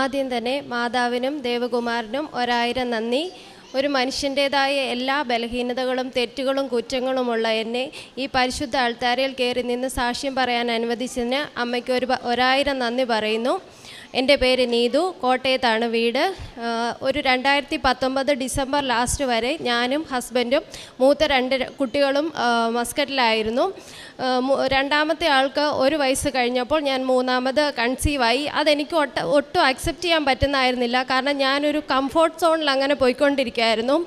ആദ്യം തന്നെ മാതാവിനും ദേവകുമാരനും ഒരായിരം നന്ദി. ഒരു മനുഷ്യന്റേതായ എല്ലാ ബലഹീനതകളും തെറ്റുകളും കുറ്റങ്ങളുമുള്ള എന്നെ ഈ പരിശുദ്ധ ആൾത്താരയിൽ കയറി നിന്ന് സാക്ഷ്യം പറയാൻ അനുവദിച്ചതിന് അമ്മയ്ക്ക് ഒരു ഒരായിരം നന്ദി പറയുന്നു. എന്റെ പേര് നീതു. കോട്ടയത്താണ് വീട്. ഒരു രണ്ടായിരത്തി പത്തൊമ്പത് ഡിസംബർ ലാസ്റ്റ് വരെ ഞാനും ഹസ്ബൻഡും മൂത്ത രണ്ട് കുട്ടികളും മസ്കറ്റിലായിരുന്നു. രണ്ടാമത്തെ ആൾക്ക് ഒരു വയസ്സ് കഴിഞ്ഞപ്പോൾ ഞാൻ മൂന്നാമത് കൺസീവായി അതെനിക്ക് ഒട്ട ഒട്ടും അക്സെപ്റ്റ് ചെയ്യാൻ പറ്റുന്നതായിരുന്നില്ല കാരണം ഞാനൊരു കംഫോർട്ട് സോണിൽ അങ്ങനെ പോയിക്കൊണ്ടിരിക്കുകയായിരുന്നു.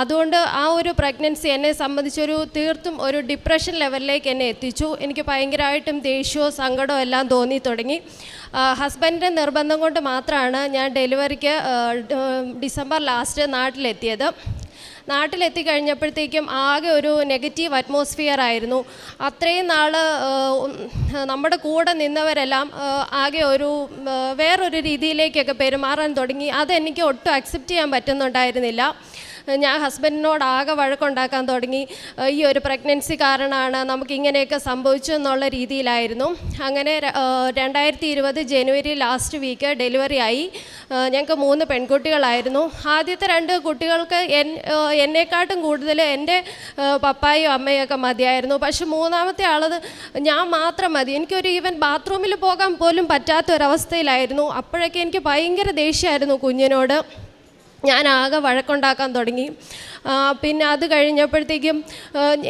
അതുകൊണ്ട് ആ ഒരു പ്രഗ്നൻസി എന്നെ സംബന്ധിച്ചൊരു തീർത്തും ഒരു ഡിപ്രഷൻ ലെവലിലേക്ക് എന്നെ എത്തിച്ചു. എനിക്ക് ഭയങ്കരമായിട്ടും ദേഷ്യവും സങ്കടവും എല്ലാം തോന്നി തുടങ്ങി. ഹസ്ബൻഡിന്റെ നിർബന്ധം കൊണ്ട് മാത്രമാണ് ഞാൻ ഡെലിവറിക്ക് ഡിസംബർ ലാസ്റ്റ് നാട്ടിലെത്തിയത്. നാട്ടിലെത്തി കഴിഞ്ഞപ്പോഴത്തേക്കും ആകെ ഒരു നെഗറ്റീവ് അറ്റ്മോസ്ഫിയർ ആയിരുന്നു. അത്രയും നാൾ നമ്മുടെ കൂടെ നിന്നവരെല്ലാം ആകെ ഒരു വേറൊരു രീതിയിലേക്കൊക്കെ പെരുമാറാൻ തുടങ്ങി. അതെനിക്ക് ഒട്ടും അക്സെപ്റ്റ് ചെയ്യാൻ പറ്റുന്നുണ്ടായിരുന്നില്ല. ഞാൻ ഹസ്ബൻഡിനോട് ആകെ വഴക്കുണ്ടാക്കാൻ തുടങ്ങി. ഈ ഒരു പ്രഗ്നൻസി കാരണമാണ് നമുക്ക് ഇങ്ങനെയൊക്കെ സംഭവിച്ചു എന്നുള്ള രീതിയിലായിരുന്നു. അങ്ങനെ രണ്ടായിരത്തി ഇരുപത് ജനുവരി ലാസ്റ്റ് വീക്ക് ഡെലിവറി ആയി. ഞങ്ങൾക്ക് മൂന്ന് പെൺകുട്ടികളായിരുന്നു. ആദ്യത്തെ രണ്ട് കുട്ടികൾക്ക് എൻ എന്നെക്കാട്ടും കൂടുതൽ എന്റെ പപ്പായോ അമ്മയൊക്കെ മതിയായിരുന്നു. പക്ഷെ മൂന്നാമത്തെ ആളത് ഞാൻ മാത്രം മതി. എനിക്കൊരു ഈവൻ ബാത്റൂമിൽ പോകാൻ പോലും പറ്റാത്തൊരവസ്ഥയിലായിരുന്നു. അപ്പോഴൊക്കെ എനിക്ക് ഭയങ്കര ദേഷ്യമായിരുന്നു കുഞ്ഞിനോട്. ഞാൻ ആകെ വഴക്കുണ്ടാക്കാൻ തുടങ്ങി. പിന്നെ അത് കഴിഞ്ഞപ്പോഴത്തേക്കും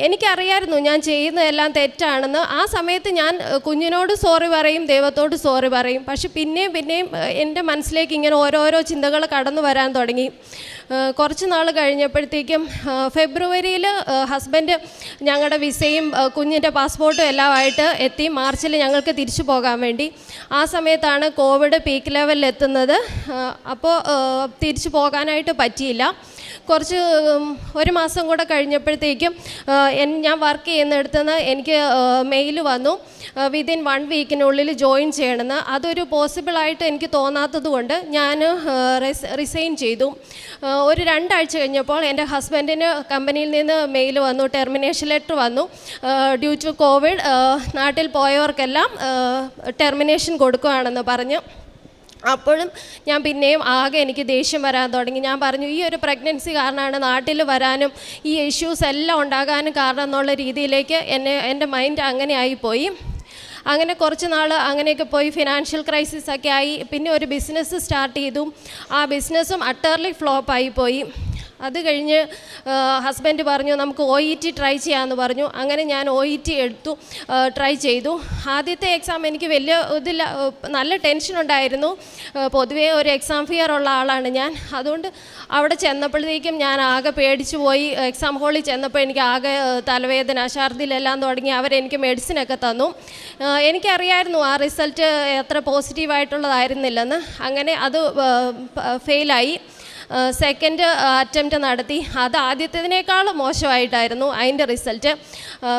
എനിക്കറിയായിരുന്നു ഞാൻ ചെയ്യുന്നതെല്ലാം തെറ്റാണെന്ന്. ആ സമയത്ത് ഞാൻ കുഞ്ഞിനോട് സോറി പറയും ദൈവത്തോട് സോറി പറയും. പക്ഷെ പിന്നെയും പിന്നെയും എന്റെ മനസ്സിലേക്ക് ഇങ്ങനെ ഓരോരോ ചിന്തകൾ കടന്നു വരാൻ തുടങ്ങി. കുറച്ച് നാൾ കഴിഞ്ഞപ്പോഴത്തേക്കും ഫെബ്രുവരിയിൽ ഹസ്ബൻഡ് ഞങ്ങളുടെ വിസയും കുഞ്ഞിന്റെ പാസ്പോർട്ടും എല്ലാമായിട്ട് എത്തി. മാർച്ചിൽ ഞങ്ങൾക്ക് തിരിച്ചു പോകാൻ വേണ്ടി. ആ സമയത്താണ് കോവിഡ് പീക്ക് ലെവലിൽ എത്തുന്നത്. അപ്പോൾ തിരിച്ചു പോകാനായിട്ട് പറ്റിയില്ല. കുറച്ച് ഒരു മാസം കൂടെ കഴിഞ്ഞപ്പോഴത്തേക്കും ഞാൻ വർക്ക് ചെയ്യുന്നിടത്ത് നിന്ന് എനിക്ക് മെയിൽ വന്നു. വിതിൻ വൺ വീക്കിനുള്ളിൽ ജോയിൻ ചെയ്യണമെന്ന്. അതൊരു പോസിബിളായിട്ട് എനിക്ക് തോന്നാത്തത് കൊണ്ട് ഞാൻ റിസൈൻ ചെയ്തു. ഒരു രണ്ടാഴ്ച കഴിഞ്ഞപ്പോൾ എന്റെ ഹസ്ബൻഡിന് കമ്പനിയിൽ നിന്ന് മെയിൽ വന്നു ടെർമിനേഷൻ ലെറ്റർ വന്നു. ഡ്യൂ ടു കോവിഡ് നാട്ടിൽ പോയവർക്കെല്ലാം ടെർമിനേഷൻ കൊടുക്കുകയാണെന്ന് പറഞ്ഞു. അപ്പോഴും ഞാൻ പിന്നെയും ആകെ എനിക്ക് ദേഷ്യം വരാൻ തുടങ്ങി. ഞാൻ പറഞ്ഞു ഈ ഒരു പ്രഗ്നൻസി കാരണമാണ് നാട്ടിൽ വരാനും ഈ ഇഷ്യൂസ് എല്ലാം ഉണ്ടാകാനും കാരണം എന്നുള്ള രീതിയിലേക്ക് എന്നെ എന്റെ മൈൻഡ് അങ്ങനെ ആയിപ്പോയി. അങ്ങനെ കുറച്ച് നാൾ അങ്ങനെയൊക്കെ പോയി. ഫിനാൻഷ്യൽ ക്രൈസിസ് ഒക്കെ ആയി. പിന്നെ ഒരു ബിസിനസ് സ്റ്റാർട്ട് ചെയ്തു. ആ ബിസിനസ്സും അട്ടർലി ഫ്ലോപ്പ് ആയിപ്പോയി അത് കഴിഞ്ഞ് ഹസ്ബൻഡ് പറഞ്ഞു നമുക്ക് ഒ ഇ ടി ട്രൈ ചെയ്യാമെന്ന് പറഞ്ഞു. അങ്ങനെ ഞാൻ ഒ ഇ ടി എടുത്തു ട്രൈ ചെയ്തു. ആദ്യത്തെ എക്സാം എനിക്ക് വലിയ ഇതില്ല നല്ല ടെൻഷൻ ഉണ്ടായിരുന്നു. പൊതുവേ ഒരു എക്സാം ഫിയർ ഉള്ള ആളാണ് ഞാൻ. അതുകൊണ്ട് അവിടെ ചെന്നപ്പോഴത്തേക്കും ഞാൻ ആകെ പേടിച്ചു പോയി. എക്സാം ഹാളിൽ ചെന്നപ്പോൾ എനിക്ക് ആകെ തലവേദന ഛർദിലെല്ലാം തുടങ്ങി. അവരെനിക്ക് മെഡിസിനൊക്കെ തന്നു. എനിക്കറിയായിരുന്നു ആ റിസൾട്ട് എത്ര പോസിറ്റീവായിട്ടുള്ളതായിരുന്നില്ലെന്ന് അങ്ങനെ അത് ഫെയിലായി സെക്കൻഡ് അറ്റംപ്റ്റ് നടത്തി. അത് ആദ്യത്തേതിനേക്കാളും മോശമായിട്ടായിരുന്നു അതിന്റെ റിസൾട്ട്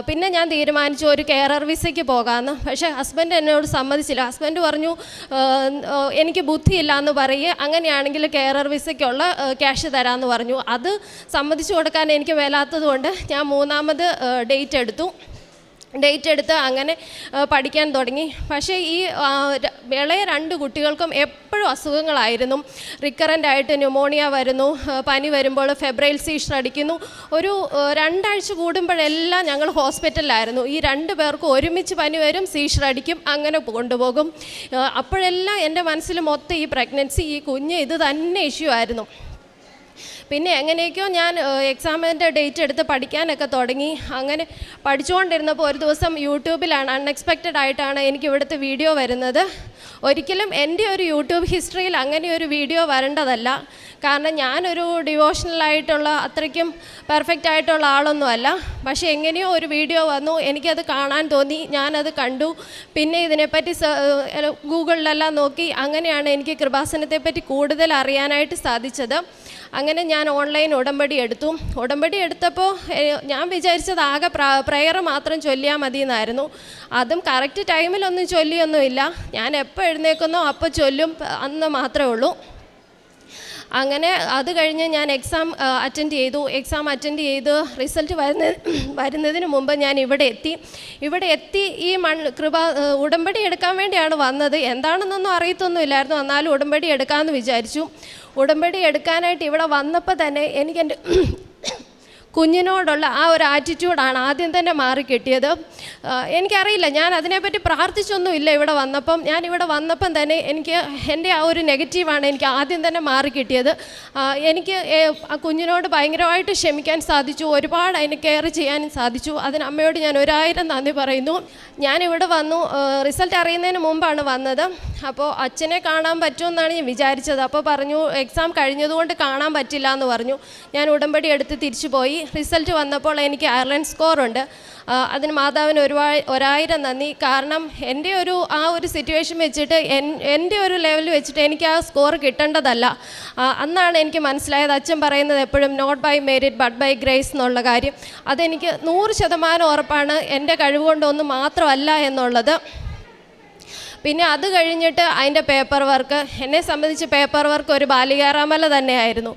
പിന്നെ ഞാൻ തീരുമാനിച്ചു ഒരു കെയറർ വിസയ്ക്ക് പോകാമെന്ന്. പക്ഷേ ഹസ്ബൻഡ് എന്നോട് സമ്മതിച്ചില്ല. ഹസ്ബൻഡ് പറഞ്ഞു എനിക്ക് ബുദ്ധിയില്ല എന്ന് പറയുക അങ്ങനെയാണെങ്കിൽ കെയറർ വിസയ്ക്കുള്ള ക്യാഷ് തരാമെന്ന് പറഞ്ഞു. അത് സമ്മതിച്ചു കൊടുക്കാൻ എനിക്ക് മേലാത്തതുകൊണ്ട് ഞാൻ മൂന്നാമത് ഡേറ്റ് എടുത്തു. ഡേറ്റ് എടുത്ത് അങ്ങനെ പഠിക്കാൻ തുടങ്ങി. പക്ഷേ ഈ ഇളയ രണ്ട് കുട്ടികൾക്കും എപ്പോഴും അസുഖങ്ങളായിരുന്നു. റിക്കറന്റ് ആയിട്ട് ന്യൂമോണിയ വരുന്നു. പനി വരുമ്പോൾ ഫെബ്രൈൽ സീഷൻ അടിക്കുന്നു. ഒരു രണ്ടാഴ്ച കൂടുമ്പോഴെല്ലാം ഞങ്ങൾ ഹോസ്പിറ്റലിലായിരുന്നു ഈ രണ്ട് പേർക്കും ഒരുമിച്ച് പനി വരും സീഷർ അടിക്കും അങ്ങനെ കൊണ്ടുപോകും. അപ്പോഴെല്ലാം എന്റെ മനസ്സിൽ മൊത്തം ഈ പ്രഗ്നൻസി ഈ കുഞ്ഞ് ഇത് തന്നെ ഇഷ്യൂ ആയിരുന്നു. പിന്നെ എങ്ങനെയൊക്കെയോ ഞാൻ എക്സാമിന്റെ ഡേറ്റ് എടുത്ത് പഠിക്കാനൊക്കെ തുടങ്ങി. അങ്ങനെ പഠിച്ചുകൊണ്ടിരുന്നപ്പോൾ ഒരു ദിവസം യൂട്യൂബിലാണ് അൺഎക്സ്പെക്റ്റഡ് ആയിട്ടാണ് എനിക്ക് ഇവിടുത്തെ വീഡിയോ വരുന്നത്. ഒരിക്കലും എന്റെ ഒരു യൂട്യൂബ് ഹിസ്റ്ററിയിൽ അങ്ങനെ ഒരു വീഡിയോ വരേണ്ടതല്ല. കാരണം ഞാനൊരു ഡിവോഷണലായിട്ടുള്ള അത്രയ്ക്കും പെർഫെക്റ്റ് ആയിട്ടുള്ള ആളൊന്നുമല്ല. പക്ഷേ എങ്ങനെയോ ഒരു വീഡിയോ വന്നു എനിക്കത് കാണാൻ തോന്നി ഞാനത് കണ്ടു. പിന്നെ ഇതിനെപ്പറ്റി ഗൂഗിളിലെല്ലാം നോക്കി അങ്ങനെയാണ് എനിക്ക് കൃപാസനത്തെപ്പറ്റി കൂടുതൽ അറിയാനായിട്ട് സാധിച്ചത്. അങ്ങനെ ഞാൻ ഓൺലൈൻ ഉടമ്പടി എടുത്തു. ഉടമ്പടി എടുത്തപ്പോൾ ഞാൻ വിചാരിച്ചത് ആകെ പ്രെയർ മാത്രം ചൊല്ലിയാൽ മതി എന്നായിരുന്നു അതും കറക്റ്റ് ടൈമിലൊന്നും ചൊല്ലിയൊന്നുമില്ല. ഞാൻ എപ്പോൾ എഴുന്നേക്കുന്നോ അപ്പോൾ ചൊല്ലും അന്ന് മാത്രമേ ഉള്ളൂ. അങ്ങനെ അത് കഴിഞ്ഞ് ഞാൻ എക്സാം അറ്റൻഡ് ചെയ്തു. എക്സാം അറ്റൻഡ് ചെയ്ത് റിസൾട്ട് വരുന്ന വരുന്നതിന് മുമ്പ് ഞാൻ ഇവിടെ എത്തി. ഇവിടെ എത്തി ഈ മൺ കൃപ ഉടമ്പടി എടുക്കാൻ വേണ്ടിയാണ് വന്നത്. എന്താണെന്നൊന്നും അറിയത്തൊന്നുമില്ലായിരുന്നു. എന്നാലും ഉടമ്പടി എടുക്കാമെന്ന് വിചാരിച്ചു. ഉടമ്പടി എടുക്കാനായിട്ട് ഇവിടെ വന്നപ്പോൾ തന്നെ എനിക്ക് എന്റെ കുഞ്ഞിനോടുള്ള ആ ഒരു ആറ്റിറ്റ്യൂഡാണ് ആദ്യം തന്നെ മാറി കിട്ടിയത് ആ, എനിക്കറിയില്ല ഞാൻ അതിനെപ്പറ്റി പ്രാർത്ഥിച്ചൊന്നുമില്ല ഇവിടെ വന്നപ്പം. ഞാൻ ഇവിടെ വന്നപ്പം തന്നെ എനിക്ക് എന്റെ ആ ഒരു നെഗറ്റീവാണ് എനിക്ക് ആദ്യം തന്നെ മാറി കിട്ടിയത് എനിക്ക് ആ കുഞ്ഞിനോട് ഭയങ്കരമായിട്ട് ക്ഷമിക്കാൻ സാധിച്ചു ഒരുപാട് അതിന് കെയർ ചെയ്യാനും സാധിച്ചു. അതിന് അമ്മയോട് ഞാൻ ഒരായിരം നന്ദി പറയുന്നു. ഞാനിവിടെ വന്നു റിസൾട്ട് അറിയുന്നതിന് മുമ്പാണ് വന്നത്. അപ്പോൾ അച്ഛനെ കാണാൻ പറ്റുമെന്നാണ് ഞാൻ വിചാരിച്ചത്. അപ്പോൾ പറഞ്ഞു എക്സാം കഴിഞ്ഞതുകൊണ്ട് കാണാൻ പറ്റില്ല എന്ന് പറഞ്ഞു. ഞാൻ ഉടമ്പടി എടുത്ത് തിരിച്ചു പോയി റിസൾട്ട് വന്നപ്പോൾ എനിക്ക് അയർലൻഡ് സ്കോറുണ്ട് അതിന് മാതാവിന് ഒരുപാ ഒരായിരം നന്ദി. കാരണം എന്റെ ഒരു ആ ഒരു സിറ്റുവേഷൻ വെച്ചിട്ട് എൻ എന്റെ ഒരു ലെവൽ വെച്ചിട്ട് എനിക്ക് ആ സ്കോർ കിട്ടേണ്ടതല്ല. അന്നാണ് എനിക്ക് മനസ്സിലായത് അച്ഛൻ പറയുന്നത് എപ്പോഴും not by merit but by grace എന്നുള്ള കാര്യം. അതെനിക്ക് നൂറ് ശതമാനം ഉറപ്പാണ്. എന്റെ കഴിവുകൊണ്ടൊന്നും മാത്രമല്ല എന്നുള്ളത്. പിന്നെ അത് കഴിഞ്ഞിട്ട് അതിന്റെ പേപ്പർ വർക്ക് എന്നെ സംബന്ധിച്ച് പേപ്പർ വർക്ക് ഒരു ബാലികാറാമല തന്നെയായിരുന്നു.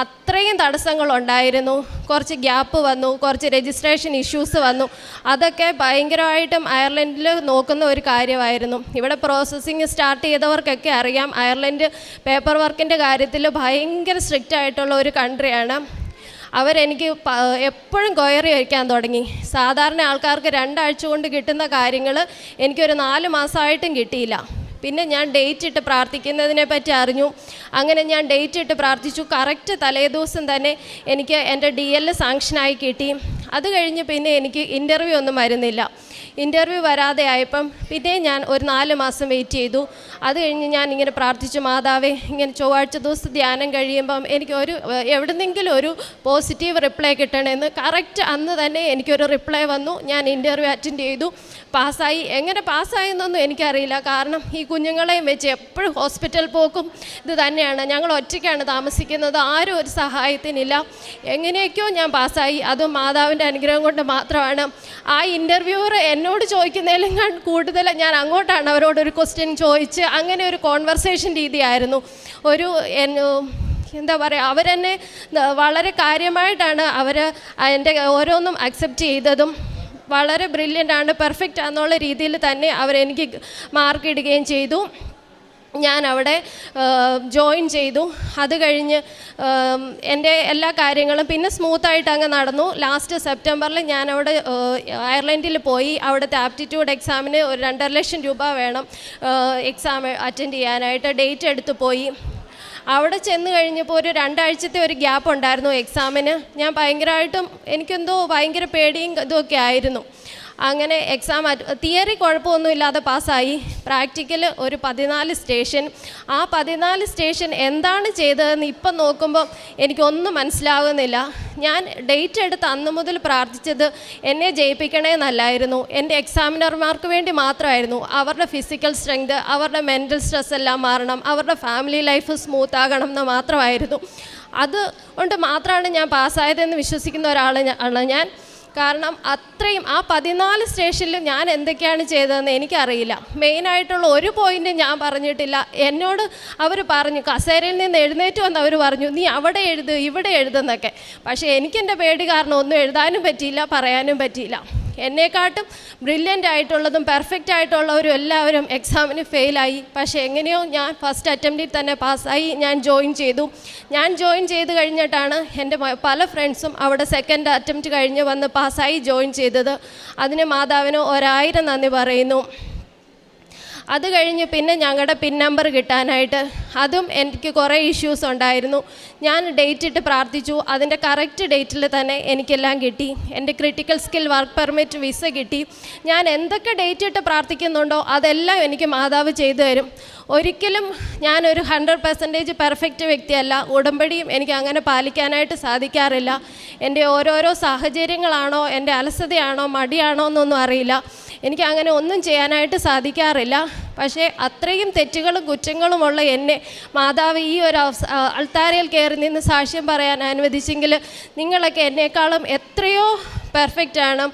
അത്രയും തടസ്സങ്ങളുണ്ടായിരുന്നു. കുറച്ച് ഗ്യാപ്പ് വന്നു കുറച്ച് രജിസ്ട്രേഷൻ ഇഷ്യൂസ് വന്നു. അതൊക്കെ ഭയങ്കരമായിട്ടും അയർലൻഡിൽ നോക്കുന്ന ഒരു കാര്യമായിരുന്നു. ഇവിടെ പ്രോസസ്സിങ് സ്റ്റാർട്ട് ചെയ്തവർക്കൊക്കെ അറിയാം അയർലൻഡ് പേപ്പർ വർക്കിന്റെ കാര്യത്തിൽ ഭയങ്കര സ്ട്രിക്റ്റ് ആയിട്ടുള്ള ഒരു കൺട്രിയാണ് അവരെനിക്ക് എപ്പോഴും കൊയറി വയ്ക്കാൻ തുടങ്ങി. സാധാരണ ആൾക്കാർക്ക് രണ്ടാഴ്ച കൊണ്ട് കിട്ടുന്ന കാര്യങ്ങൾ എനിക്കൊരു നാല് മാസമായിട്ടും കിട്ടിയില്ല. പിന്നെ ഞാൻ ഡേറ്റ് ഇട്ട് പ്രാർത്ഥിക്കുന്നതിനെ പറ്റി അറിഞ്ഞു. അങ്ങനെ ഞാൻ ഡേറ്റ് ഇട്ട് പ്രാർത്ഥിച്ചു. കറക്റ്റ് തലേദിവസം തന്നെ എനിക്ക് എന്റെ ഡി എൽ സാങ്ഷനായി കിട്ടി. അത് കഴിഞ്ഞ് പിന്നെ എനിക്ക് ഇന്റർവ്യൂ ഒന്നും വരുന്നില്ല. ഇന്റർവ്യൂ വരാതെ ആയപ്പം പിന്നെ ഞാൻ ഒരു നാല് മാസം വെയിറ്റ് ചെയ്തു. അത് കഴിഞ്ഞ് ഞാൻ ഇങ്ങനെ പ്രാർത്ഥിച്ചു മാതാവേ ഇങ്ങനെ ചൊവ്വാഴ്ച ദിവസം ധ്യാനം കഴിയുമ്പം എനിക്ക് ഒരു എവിടുന്നെങ്കിലും ഒരു പോസിറ്റീവ് റിപ്ലൈ കിട്ടണമെന്ന് കറക്റ്റ് അന്ന് തന്നെ എനിക്കൊരു റിപ്ലൈ വന്നു. ഞാൻ ഇന്റർവ്യൂ അറ്റൻഡ് ചെയ്തു. പാസ്സായി? എങ്ങനെ പാസ്സായെന്നൊന്നും എനിക്കറിയില്ല. കാരണം ഈ കുഞ്ഞുങ്ങളെയും വെച്ച് എപ്പോഴും ഹോസ്പിറ്റൽ പോക്കും ഇത് തന്നെയാണ്. ഞങ്ങൾ ഒറ്റയ്ക്കാണ് താമസിക്കുന്നത്. ആരും ഒരു സഹായത്തിനില്ല. എങ്ങനെയൊക്കെയോ ഞാൻ പാസ്സായി. അതും മാതാവിന്റെ അനുഗ്രഹം കൊണ്ട് മാത്രമാണ്. ആ ഇന്റർവ്യൂവർ എന്നോട് ചോദിക്കുന്നതിലും കൂടുതൽ ഞാൻ അങ്ങോട്ടാണ് അവരോടൊരു ക്വസ്റ്റ്യൻ ചോദിച്ച് അങ്ങനെ ഒരു കോൺവെർസേഷൻ രീതിയായിരുന്നു. ഒരു എന്താ പറയുക അവരെന്നെ വളരെ കാര്യമായിട്ടാണ് അവർ എന്റെ ഓരോന്നും അക്സെപ്റ്റ് ചെയ്തതും വളരെ ബ്രില്യന്റ് ആണ് പെർഫെക്റ്റ് ആണെന്നുള്ള രീതിയിൽ തന്നെ അവരെനിക്ക് മാർക്ക് ഇടുകയും ചെയ്തു. ഞാൻ അവിടെ ജോയിൻ ചെയ്തു. അത് കഴിഞ്ഞ് എന്റെ എല്ലാ കാര്യങ്ങളും പിന്നെ സ്മൂത്തായിട്ട് അങ്ങ് നടന്നു. ലാസ്റ്റ് സെപ്റ്റംബറിൽ ഞാൻ അവിടെ അയർലൻഡിൽ പോയി. അവിടുത്തെ ആപ്റ്റിറ്റ്യൂഡ് എക്സാമിന് ഒരു രണ്ടര ലക്ഷം രൂപ വേണം എക്സാം അറ്റൻഡ് ചെയ്യാനായിട്ട്. ഡേറ്റ് എടുത്ത് പോയി. അവിടെ ചെന്ന് കഴിഞ്ഞപ്പോൾ ഒരു രണ്ടാഴ്ചത്തെ ഒരു ഗ്യാപ്പ് ഉണ്ടായിരുന്നു എക്സാമിന് ഞാൻ ഭയങ്കരമായിട്ടും എനിക്കെന്തോ ഭയങ്കര പേടിയും ഇതൊക്കെ ആയിരുന്നു. അങ്ങനെ എക്സാം തിയറി കുഴപ്പമൊന്നുമില്ലാതെ പാസ്സായി. പ്രാക്ടിക്കൽ ഒരു പതിനാല് സ്റ്റേഷൻ ആ പതിനാല് സ്റ്റേഷൻ എന്താണ് ചെയ്തതെന്ന് ഇപ്പം നോക്കുമ്പോൾ എനിക്കൊന്നും മനസ്സിലാകുന്നില്ല. ഞാൻ ഡേറ്റ് എടുത്ത് അന്ന് മുതൽ പ്രാർത്ഥിച്ചത് എന്നെ ജയിപ്പിക്കണേ നല്ലായിരുന്നു എന്റെ എക്സാമിനർമാർക്ക് വേണ്ടി മാത്രമായിരുന്നു. അവരുടെ ഫിസിക്കൽ സ്ട്രെങ്ത് അവരുടെ മെന്റൽ സ്ട്രെസ് എല്ലാം മാറണം. അവരുടെ ഫാമിലി ലൈഫ് സ്മൂത്ത് ആകണം എന്ന് മാത്രമായിരുന്നു. അത് കൊണ്ട് മാത്രമാണ് ഞാൻ പാസ്സായതെന്ന് വിശ്വസിക്കുന്ന ഒരാൾ ആണ് ഞാൻ. കാരണം അത്രയും ആ പതിനാല് സ്റ്റേഷനിലും ഞാൻ എന്തൊക്കെയാണ് ചെയ്തതെന്ന് എനിക്കറിയില്ല. മെയിനായിട്ടുള്ള ഒരു പോയിന്റ് ഞാൻ പറഞ്ഞിട്ടില്ല. എന്നോട് അവർ പറഞ്ഞു കസേരയിൽ നിന്ന് എഴുന്നേറ്റ് വന്ന് അവർ പറഞ്ഞു നീ അവിടെ എഴുത് ഇവിടെ എഴുതുന്നൊക്കെ. പക്ഷേ എനിക്കെന്റെ പേടി കാരണം ഒന്നും എഴുതാനും പറ്റിയില്ല പറയാനും പറ്റിയില്ല. എന്നെക്കാട്ടും ബ്രില്യന്റ് ആയിട്ടുള്ളതും പെർഫെക്റ്റ് ആയിട്ടുള്ളവരും എല്ലാവരും എക്സാമിന് ഫെയിലായി പക്ഷേ എങ്ങനെയോ ഞാൻ ഫസ്റ്റ് അറ്റംപ്റ്റിൽ തന്നെ പാസ്സായി ഞാൻ ജോയിൻ ചെയ്തു. ഞാൻ ജോയിൻ ചെയ്ത് കഴിഞ്ഞിട്ടാണ് എന്റെ പല ഫ്രണ്ട്സും അവിടെ സെക്കൻഡ് അറ്റംപ്റ്റ് കഴിഞ്ഞ് വന്ന് പാസ്സായി ജോയിൻ ചെയ്തത്. അതിന് മാതാവിന് ഒരായിരം നന്ദി പറയുന്നു. അത് കഴിഞ്ഞ് പിന്നെ ഞങ്ങളുടെ പിൻ നമ്പർ കിട്ടാനായിട്ട് അതും എനിക്ക് കുറേ ഇഷ്യൂസ് ഉണ്ടായിരുന്നു. ഞാൻ ഡേറ്റ് ഇട്ട് പ്രാർത്ഥിച്ചു. അതിന്റെ കറക്റ്റ് ഡേറ്റിൽ തന്നെ എനിക്കെല്ലാം കിട്ടി. എന്റെ critical skill work permit visa കിട്ടി. ഞാൻ എന്തൊക്കെ ഡേറ്റ് ഇട്ട് പ്രാർത്ഥിക്കുന്നുണ്ടോ അതെല്ലാം എനിക്ക് മാതാവ് ചെയ്തു തരും. ഒരിക്കലും ഞാനൊരു ഹൺഡ്രഡ് പെർസെന്റേജ് പെർഫെക്റ്റ് വ്യക്തിയല്ല. ഉടമ്പടിയും എനിക്ക് അങ്ങനെ പാലിക്കാനായിട്ട് സാധിക്കാറില്ല. എന്റെ ഓരോരോ സാഹചര്യങ്ങളാണോ എന്റെ അലസതയാണോ മടിയാണോ എന്നൊന്നും അറിയില്ല. എനിക്ക് അങ്ങനെ ഒന്നും ചെയ്യാനായിട്ട് സാധിക്കാറില്ല. പക്ഷേ അത്രയും തെറ്റുകളും കുറ്റങ്ങളുമുള്ള എന്നെ മാതാവ് ഈ ഒരു അൾത്താരയിൽ കയറി നിന്ന് സാക്ഷ്യം പറയാൻ അനുവദിച്ചെങ്കിൽ നിങ്ങളൊക്കെ എന്നേക്കാളും എത്രയോ പെർഫെക്റ്റാണ്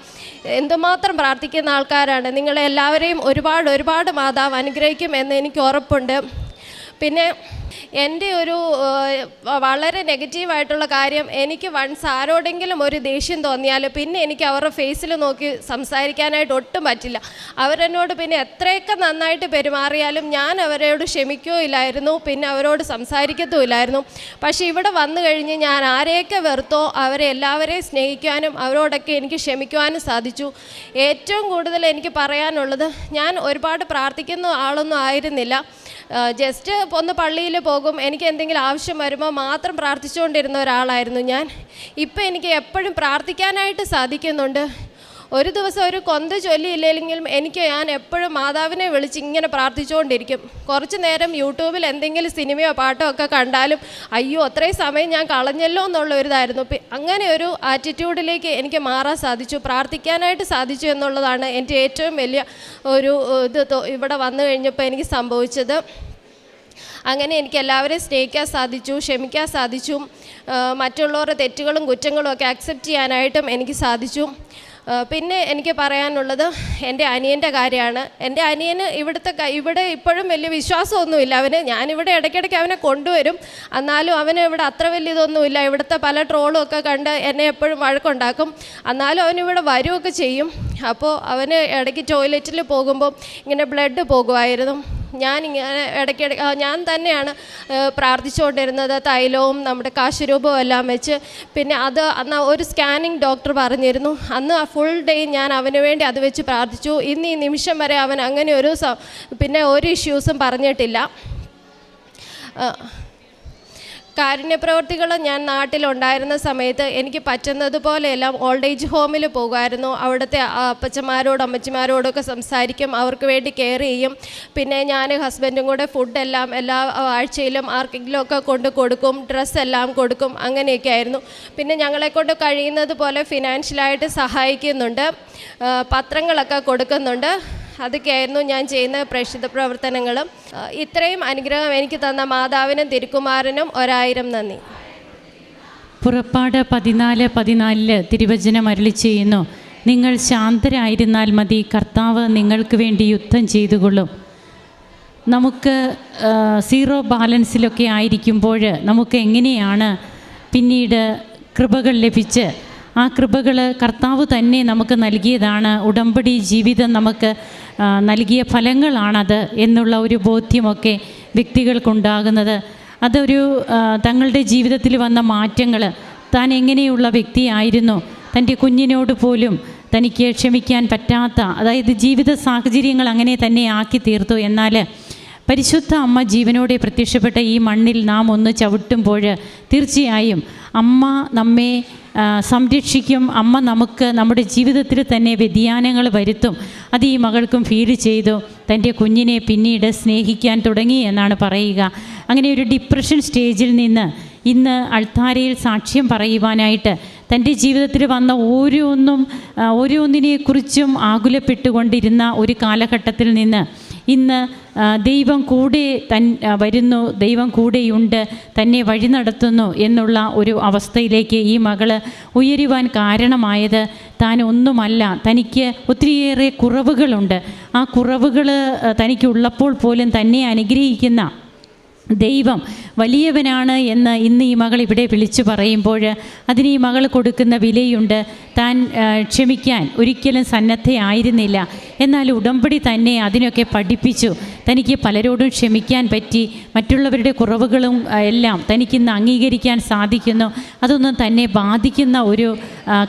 എന്തുമാത്രം പ്രാർത്ഥിക്കുന്ന ആൾക്കാരാണ്. നിങ്ങളെ എല്ലാവരെയും ഒരുപാട് ഒരുപാട് മാതാവ് അനുഗ്രഹിക്കും എന്ന് എനിക്ക് ഉറപ്പുണ്ട്. പിന്നെ എന്റെ ഒരു വളരെ നെഗറ്റീവായിട്ടുള്ള കാര്യം എനിക്ക് വൺസ് ആരോടെങ്കിലും ഒരു ദേഷ്യം തോന്നിയാൽ പിന്നെ എനിക്ക് അവരുടെ ഫേസിൽ നോക്കി സംസാരിക്കാനായിട്ട് ഒട്ടും പറ്റില്ല. അവരെന്നോട് പിന്നെ എത്രയൊക്കെ നന്നായിട്ട് പെരുമാറിയാലും ഞാൻ അവരോട് ക്ഷമിക്കുകയില്ലായിരുന്നു പിന്നെ അവരോട് സംസാരിക്കത്തുമില്ലായിരുന്നു പക്ഷേ ഇവിടെ വന്നു കഴിഞ്ഞ് ഞാൻ ആരെയൊക്കെ വെറുത്തോ അവരെ എല്ലാവരെയും സ്നേഹിക്കാനും അവരോടൊക്കെ എനിക്ക് ക്ഷമിക്കുവാനും സാധിച്ചു. ഏറ്റവും കൂടുതൽ എനിക്ക് പറയാനുള്ളത് ഞാൻ ഒരുപാട് പ്രാർത്ഥിക്കുന്ന ആളൊന്നും ആയിരുന്നില്ല. ജസ്റ്റ് ഒന്ന് പള്ളിയിൽ പോകും എനിക്ക് എന്തെങ്കിലും ആവശ്യം വരുമ്പോൾ മാത്രം പ്രാർത്ഥിച്ചുകൊണ്ടിരുന്ന ഒരാളായിരുന്നു ഞാൻ. ഇപ്പം എനിക്ക് എപ്പോഴും പ്രാർത്ഥിക്കാനായിട്ട് സാധിക്കുന്നുണ്ട്. ഒരു ദിവസം ഒരു കൊന്ത ചൊല്ലിയില്ലെങ്കിലും എനിക്ക് ഞാൻ എപ്പോഴും മാതാവിനെ വിളിച്ച് ഇങ്ങനെ പ്രാർത്ഥിച്ചുകൊണ്ടിരിക്കും. കുറച്ച് നേരം യൂട്യൂബിൽ എന്തെങ്കിലും സിനിമയോ പാട്ടോ ഒക്കെ കണ്ടാലും അയ്യോ അത്രയും സമയം ഞാൻ കളഞ്ഞല്ലോ എന്നുള്ള ഒരിതായിരുന്നു. അങ്ങനെ ഒരു ആറ്റിറ്റ്യൂഡിലേക്ക് എനിക്ക് മാറാൻ സാധിച്ചു പ്രാർത്ഥിക്കാനായിട്ട് സാധിച്ചു എന്നുള്ളതാണ് എന്റെ ഏറ്റവും വലിയ ഒരു ഇത് ഇവിടെ വന്നു കഴിഞ്ഞപ്പോൾ എനിക്ക് സംഭവിച്ചത്. അങ്ങനെ എനിക്ക് എല്ലാവരെയും സ്നേഹിക്കാൻ സാധിച്ചു ക്ഷമിക്കാൻ സാധിച്ചു. മറ്റുള്ളവരുടെ തെറ്റുകളും കുറ്റങ്ങളും ഒക്കെ അക്സെപ്റ്റ് ചെയ്യാനായിട്ടും എനിക്ക് സാധിച്ചു. പിന്നെ എനിക്ക് പറയാനുള്ളത് എന്റെ അനിയന്റെ കാര്യമാണ്. എന്റെ അനിയന് ഇവിടുത്തെ ഇവിടെ ഇപ്പോഴും വലിയ വിശ്വാസമൊന്നുമില്ല. അവന് ഞാനിവിടെ ഇടയ്ക്കിടയ്ക്ക് അവനെ കൊണ്ടുവരും. എന്നാലും അവന് ഇവിടെ അത്ര വലിയ ഇതൊന്നുമില്ല. ഇവിടുത്തെ പല ട്രോളും ഒക്കെ കണ്ട് എന്നെ എപ്പോഴും വഴക്കുണ്ടാക്കും. എന്നാലും അവനിവിടെ വരുമൊക്കെ ചെയ്യും. അപ്പോൾ അവന് ഇടയ്ക്ക് ടോയ്ലറ്റിൽ പോകുമ്പോൾ ഇങ്ങനെ ബ്ലഡ് പോകുമായിരുന്നു. ഞാനിങ്ങനെ ഇടയ്ക്കിടയ്ക്ക് ഞാൻ തന്നെയാണ് പ്രാർത്ഥിച്ചുകൊണ്ടിരുന്നത് തൈലവും നമ്മുടെ കാശുരൂപവും എല്ലാം വെച്ച്. പിന്നെ അത് അന്ന് ഒരു സ്കാനിങ് ഡോക്ടർ പറഞ്ഞിരുന്നു. അന്ന് ഫുൾ ഡേ ഞാൻ അവന് വേണ്ടി അത് വെച്ച് പ്രാർത്ഥിച്ചു. ഇന്ന് ഈ നിമിഷം വരെ അവൻ അങ്ങനെ ഒരു പിന്നെ ഒരു ഇഷ്യൂസും പറഞ്ഞിട്ടില്ല. കാരുണ്യപ്രവർത്തികൾ ഞാൻ നാട്ടിലുണ്ടായിരുന്ന സമയത്ത് എനിക്ക് പറ്റുന്നതുപോലെയെല്ലാം ഓൾഡ് ഏജ് ഹോമിൽ പോകുമായിരുന്നു. അവിടുത്തെ ആ അപ്പച്ചന്മാരോടും അമ്മച്ചിമാരോടൊക്കെ സംസാരിക്കും അവർക്ക് വേണ്ടി കെയർ ചെയ്യും. പിന്നെ ഞാൻ ഹസ്ബൻഡും കൂടെ ഫുഡെല്ലാം എല്ലാ ആഴ്ചയിലും ആർക്കെങ്കിലും ഒക്കെ കൊണ്ട് കൊടുക്കും ഡ്രസ്സ് എല്ലാം കൊടുക്കും അങ്ങനെയൊക്കെ ആയിരുന്നു പിന്നെ ഞങ്ങളെക്കൊണ്ട് കഴിയുന്നത് പോലെ ഫിനാൻഷ്യലായിട്ട് സഹായിക്കുന്നുണ്ട് പത്രങ്ങളൊക്കെ കൊടുക്കുന്നുണ്ട്. അതൊക്കെയായിരുന്നു ഞാൻ ചെയ്യുന്ന പ്രേക്ഷിത പ്രവർത്തനങ്ങളും. ഇത്രയും അനുഗ്രഹം എനിക്ക് തന്ന മാതാവിനും തിരുക്കുമാരനും ഒരായിരം നന്ദി. പുറപ്പാട് പതിനാല് പതിനാലിൽ തിരുവചനം അരളി ചെയ്യുന്നു. നിങ്ങൾ ശാന്തരായിരുന്നാൽ മതി കർത്താവ് നിങ്ങൾക്ക് വേണ്ടി യുദ്ധം ചെയ്തുകൊള്ളും. നമുക്ക് സീറോ ബാലൻസിലൊക്കെ ആയിരിക്കുമ്പോൾ നമുക്ക് എങ്ങനെയാണ് പിന്നീട് കൃപകൾ ലഭിച്ച് ആ കൃപകൾ കർത്താവ് തന്നെ നമുക്ക് നൽകിയതാണ്. ഉടമ്പടി ജീവിതം നമുക്ക് നൽകിയ ഫലങ്ങളാണത് എന്നുള്ള ഒരു ബോധ്യമൊക്കെ വ്യക്തികൾക്കുണ്ടാകുന്നത്. അതൊരു തങ്ങളുടെ ജീവിതത്തിൽ വന്ന മാറ്റങ്ങൾ താൻ എങ്ങനെയുള്ള വ്യക്തിയായിരുന്നു? തന്റെ കുഞ്ഞിനോട് പോലും തനിക്ക് ക്ഷമിക്കാൻ പറ്റാത്ത അതായത് ജീവിത സാഹചര്യങ്ങൾ അങ്ങനെ തന്നെ ആക്കി തീർത്തു എന്നാൽ പരിശുദ്ധ അമ്മ ജീവനോടെ പ്രത്യക്ഷപ്പെട്ട ഈ മണ്ണിൽ നാം ഒന്ന് ചവിട്ടുമ്പോൾ തീർച്ചയായും അമ്മ നമ്മെ സംരക്ഷിക്കും. അമ്മ നമുക്ക് നമ്മുടെ ജീവിതത്തിൽ തന്നെ വ്യതിയാനങ്ങൾ വരുത്തും. അത് ഈ മകൾക്കും ഫീൽ ചെയ്തു. തന്റെ കുഞ്ഞിനെ പിന്നീട് സ്നേഹിക്കാൻ തുടങ്ങി എന്നാണ് പറയുക. അങ്ങനെ ഒരു ഡിപ്രഷൻ സ്റ്റേജിൽ നിന്ന് ഇന്ന് അൾത്താരയിൽ സാക്ഷ്യം പറയുവാനായിട്ട് തന്റെ ജീവിതത്തിൽ വന്ന ഓരോന്നും ഓരോന്നിനെക്കുറിച്ചും ആകുലപ്പെട്ടുകൊണ്ടിരുന്ന ഒരു കാലഘട്ടത്തിൽ നിന്ന് ഇന്ന് ദൈവം കൂടെ തൻ വരുന്നു ദൈവം കൂടെയുണ്ട് തന്നെ വഴി നടത്തുന്നു എന്നുള്ള ഒരു അവസ്ഥയിലേക്ക് ഈ മകൾ ഉയരുവാൻ കാരണമായത് താൻ ഒന്നുമല്ല. തനിക്ക് ഒത്തിരിയേറെ കുറവുകളുണ്ട്. ആ കുറവുകൾ തനിക്കുള്ളപ്പോൾ പോലും തന്നെ അനുഗ്രഹിക്കുന്ന ദൈവം വലിയവനാണ് എന്ന് ഇന്ന് ഈ മകൾ ഇവിടെ വിളിച്ചു പറയുമ്പോൾ അതിന് ഈ മകൾ കൊടുക്കുന്ന വിലയുണ്ട്. താൻ ക്ഷമിക്കാൻ ഒരിക്കലും സന്നദ്ധയായിരുന്നില്ല എന്നാൽ ഉടമ്പടി തന്നെ അതിനൊക്കെ പഠിപ്പിച്ചു. തനിക്ക് പലരോടും ക്ഷമിക്കാൻ പറ്റി. മറ്റുള്ളവരുടെ കുറവുകളും എല്ലാം തനിക്കിന്ന് അംഗീകരിക്കാൻ സാധിക്കുന്നു. അതൊന്നും തന്നെ ബാധിക്കുന്ന ഒരു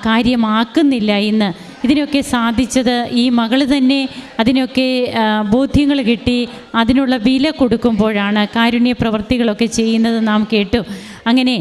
കാര്യമാക്കുന്നില്ല ഇന്ന്. ഇതിനൊക്കെ സാധിച്ചത് ഈ മകൾ തന്നെ അതിനൊക്കെ ബോധ്യങ്ങൾ കിട്ടി അതിനുള്ള വില കൊടുക്കുമ്പോഴാണ് കാരുണ്യ പ്രവർത്തികളൊക്കെ ചെയ്യുന്നത് നാം കേട്ടു. അങ്ങനെ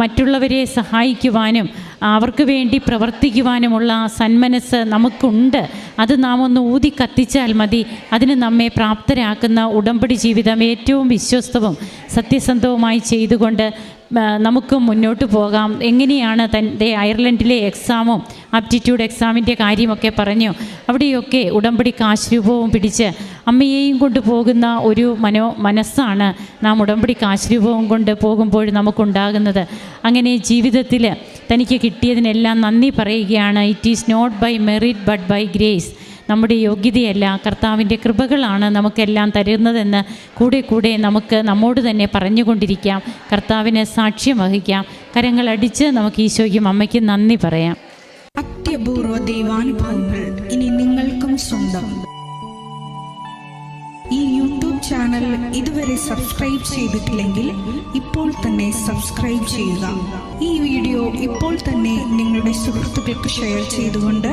മറ്റുള്ളവരെ സഹായിക്കുവാനും അവർക്ക് വേണ്ടി പ്രവർത്തിക്കുവാനുമുള്ള സന്മനസ് നമുക്കുണ്ട്. അത് നാം ഒന്ന് ഊതി കത്തിച്ചാൽ മതി. അതിന് നമ്മെ പ്രാപ്തരാക്കുന്ന ഉടമ്പടി ജീവിതം ഏറ്റവും വിശ്വസ്തവും സത്യസന്ധവുമായി ചെയ്തുകൊണ്ട് നമുക്കും മുന്നോട്ട് പോകാം. എങ്ങനെയാണ് തന്റെ അയർലൻഡിലെ എക്സാമും ആപ്റ്റിറ്റ്യൂഡ് എക്സാമിന്റെ കാര്യമൊക്കെ പറഞ്ഞു. അവിടെയൊക്കെ ഉടമ്പടി കാശ്രൂപവും പിടിച്ച് അമ്മയെയും കൊണ്ട് പോകുന്ന ഒരു മനോ മനസ്സാണ് നാം ഉടമ്പടി കാശ്രൂപവും കൊണ്ട് പോകുമ്പോൾ നമുക്കുണ്ടാകുന്നത്. അങ്ങനെ ജീവിതത്തിൽ തനിക്ക് കിട്ടിയതിനെല്ലാം നന്ദി പറയുകയാണ്. It is not by merit but by grace നമ്മുടെ യോഗ്യതയല്ല കർത്താവിന്റെ കൃപകളാണ് നമുക്കെല്ലാം തരുന്നതെന്ന് കൂടെ കൂടെ നമുക്ക് നമ്മോട് തന്നെ പറഞ്ഞുകൊണ്ടിരിക്കാം. കർത്താവിനെ സാക്ഷ്യം വഹിക്കാം. കരങ്ങളടിച്ച് നമുക്ക് ഈശോയ്ക്കും അമ്മയ്ക്കും നന്ദി പറയാം. അത്യപൂർവ ദൈവാനുഭവങ്ങൾ ഇനി നിങ്ങൾക്കും സ്വന്തം. ഈ യൂട്യൂബ് ചാനൽ ഇതുവരെ സബ്സ്ക്രൈബ് ചെയ്തിട്ടില്ലെങ്കിൽ ഇപ്പോൾ തന്നെ സബ്സ്ക്രൈബ് ചെയ്യുക. ഈ വീഡിയോ ഇപ്പോൾ തന്നെ നിങ്ങളുടെ സുഹൃത്തുക്കൾക്ക് ഷെയർ ചെയ്തുകൊണ്ട്